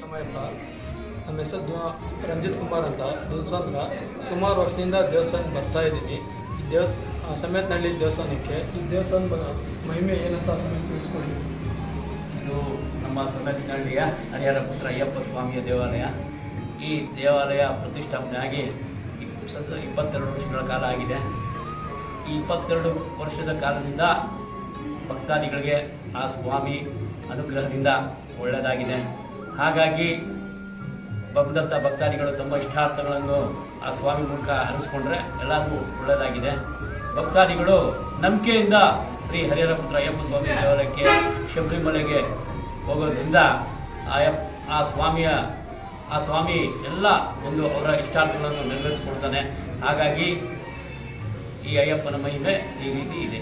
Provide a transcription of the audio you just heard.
ನಮ್ಮಯ್ಯಪ್ಪ ನಮ್ಮ ಹೆಸರು ರಂಜಿತ್ ಕುಮಾರ್ ಅಂತ ದುಲ್ಸಂದ್ರ ಸುಮಾರು ವರ್ಷದಿಂದ ದೇವಸ್ಥಾನಕ್ಕೆ ಬರ್ತಾ ಇದ್ದೀನಿ. ದೇವಸ್ ಸಮೇತನಹಳ್ಳಿ ದೇವಸ್ಥಾನಕ್ಕೆ ಈ ದೇವಸ್ಥಾನದ ಮಹಿಮೆ ಏನಂತ ಸಮೇತ ತಿಳಿಸ್ಕೊಡಿ. ಇದು ನಮ್ಮ ಸಮೇತನಹಳ್ಳಿಯ ಹರಿಹರ ಪುತ್ರ ಅಯ್ಯಪ್ಪ ಸ್ವಾಮಿಯ ದೇವಾಲಯ. ಈ ದೇವಾಲಯ ಪ್ರತಿಷ್ಠಾಪನೆ ಆಗಿ ಇಪ್ಪತ್ತು, ಇಪ್ಪತ್ತೆರಡು ವರ್ಷಗಳ ಕಾಲ ಆಗಿದೆ. ಈ ಇಪ್ಪತ್ತೆರಡು ವರ್ಷದ ಕಾಲದಿಂದ ಭಕ್ತಾದಿಗಳಿಗೆ ಆ ಸ್ವಾಮಿ ಅನುಗ್ರಹದಿಂದ ಒಳ್ಳೆಯದಾಗಿದೆ. ಹಾಗಾಗಿ ಬಂದಂಥ ಭಕ್ತಾದಿಗಳು ತಮ್ಮ ಇಷ್ಟಾರ್ಥಗಳನ್ನು ಆ ಸ್ವಾಮಿ ಮೂಲಕ ಹರಿಸ್ಕೊಂಡ್ರೆ ಎಲ್ಲರಿಗೂ ಒಳ್ಳೆಯದಾಗಿದೆ ಭಕ್ತಾದಿಗಳು ನಂಬಿಕೆಯಿಂದ ಶ್ರೀ ಹರಿಹರ ಪುತ್ರ ಅಯ್ಯಪ್ಪ ಸ್ವಾಮಿ ದೇವಾಲಯಕ್ಕೆ, ಶಬರಿಮಲೆಗೆ ಹೋಗೋದ್ರಿಂದ ಆ ಸ್ವಾಮಿಯ, ಆ ಸ್ವಾಮಿ ಎಲ್ಲ ಒಂದು ಅವರ ಇಷ್ಟಾರ್ಥಗಳನ್ನು ನೆರವೇರಿಸ್ಕೊಡ್ತಾನೆ. ಹಾಗಾಗಿ ಈ ಅಯ್ಯಪ್ಪನ ಮಹಿಮೆ ಈ ರೀತಿ ಇದೆ.